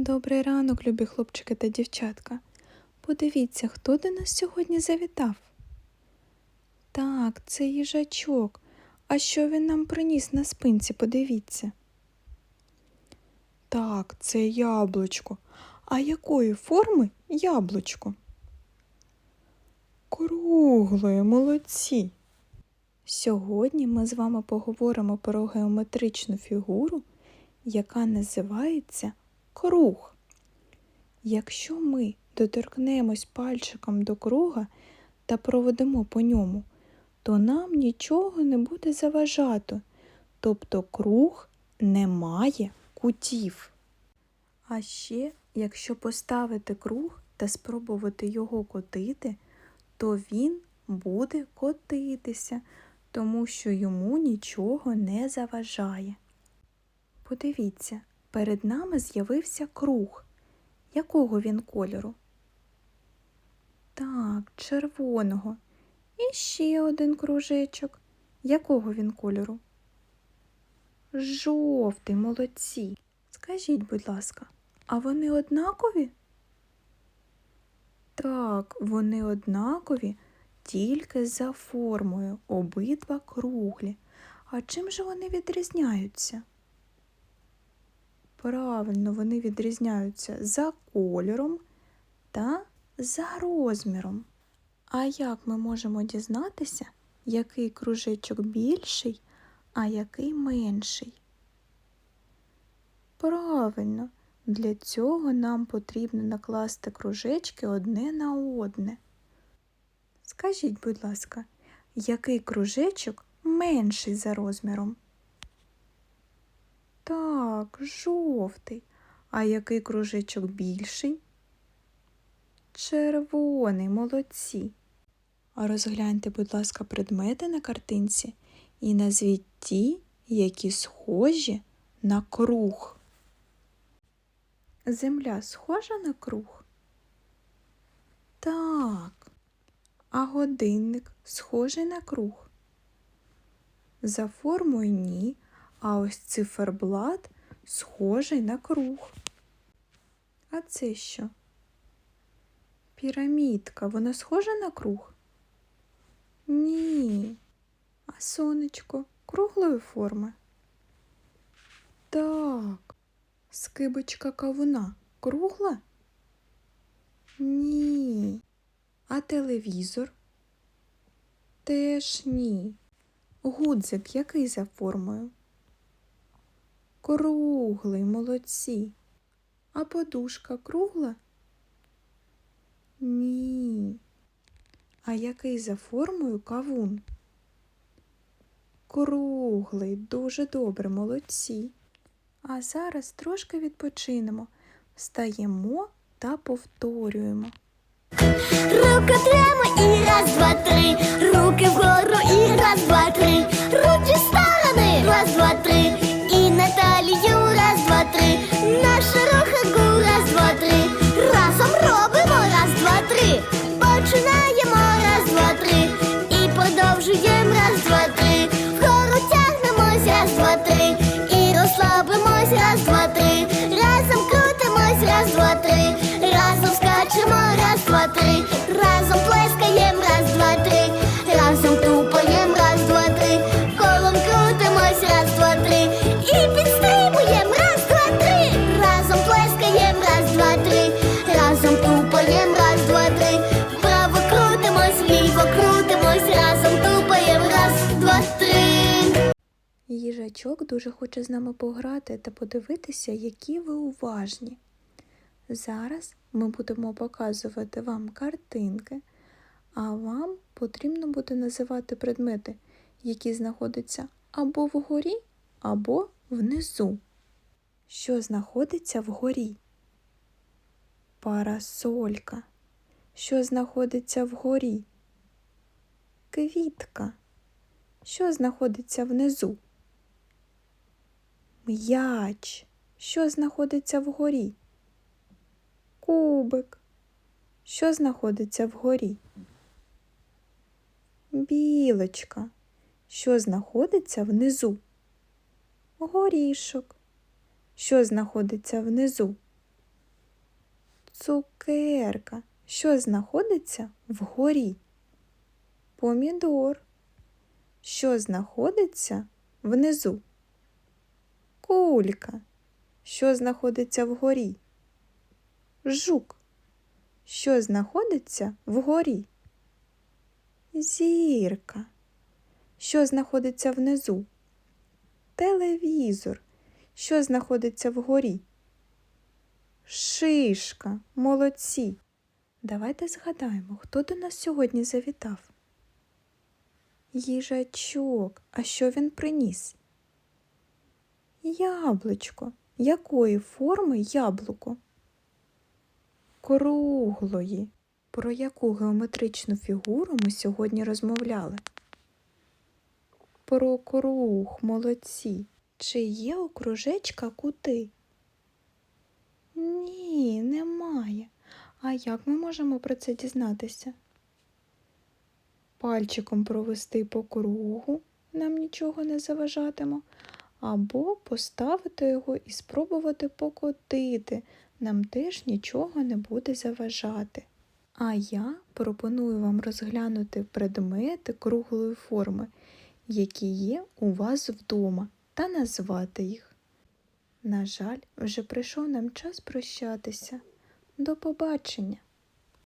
Добрий ранок, любі хлопчики та дівчатка. Подивіться, хто до нас сьогодні завітав. Так, це їжачок. А що він нам приніс на спинці, подивіться. Так, це яблучко. А якої форми яблучко? Круглої, молодці. Сьогодні ми з вами поговоримо про геометричну фігуру, яка називається круг. Якщо ми доторкнемось пальчиком до круга та проведемо по ньому, то нам нічого не буде заважати, тобто круг не має кутів. А ще, якщо поставити круг та спробувати його котити, то він буде котитися, тому що йому нічого не заважає. Подивіться, перед нами з'явився круг. Якого він кольору? Так, червоного. І ще один кружечок. Якого він кольору? Жовтий, молодці. Скажіть, будь ласка, а вони однакові? Так, вони однакові, тільки за формою, обидва круглі. А чим же вони відрізняються? Правильно, вони відрізняються за кольором та за розміром. А як ми можемо дізнатися, який кружечок більший, а який менший? Правильно, для цього нам потрібно накласти кружечки одне на одне. Скажіть, будь ласка, який кружечок менший за розміром? Так, жовтий. А який кружечок більший? Червоний, молодці. А розгляньте, будь ласка, предмети на картинці і назвіть ті, які схожі на круг. Земля схожа на круг? Так. А годинник схожий на круг? За формою ні, а ось циферблат схожий на круг. А це що? Пірамідка, вона схожа на круг? Ні. А сонечко круглої форми? Так. Скибочка кавуна кругла? Ні. А телевізор? Теж ні. Гудзик який за формою? Круглий, молодці. А подушка кругла? Ні. А який за формою кавун? Круглий, дуже добре, молодці. А зараз трошки відпочинемо, встаємо та повторюємо. Руки прямо і раз, два, три. Руки вгору і раз, два, три. Руки сторони, раз, два, три. Їжачок дуже хоче з нами пограти та подивитися, які ви уважні. Зараз ми будемо показувати вам картинки, а вам потрібно буде називати предмети, які знаходяться або вгорі, або внизу. Що знаходиться вгорі? Парасолька. Що знаходиться вгорі? Квітка. Що знаходиться внизу? М'яч. Що знаходиться вгорі? Кубик. Що знаходиться вгорі? Білочка. Що знаходиться внизу? Горішок. Що знаходиться внизу? Цукерка. Що знаходиться вгорі? Помідор. Що знаходиться внизу? Кулька. Що знаходиться вгорі? Жук. Що знаходиться вгорі? Зірка. Що знаходиться внизу? Телевізор. Що знаходиться вгорі? Шишка. Молодці. Давайте згадаємо, хто до нас сьогодні завітав. Їжачок. А що він приніс? Яблучко. Якої форми яблуко? Круглої. Про яку геометричну фігуру ми сьогодні розмовляли? Про круг, молодці. Чи є у кружечка кути? Ні, немає. А як ми можемо про це дізнатися? Пальчиком провести по кругу нам нічого не заважатиме, або поставити його і спробувати покотити, нам теж нічого не буде заважати. А я пропоную вам розглянути предмети круглої форми, які є у вас вдома, та назвати їх. На жаль, вже прийшов нам час прощатися. До побачення!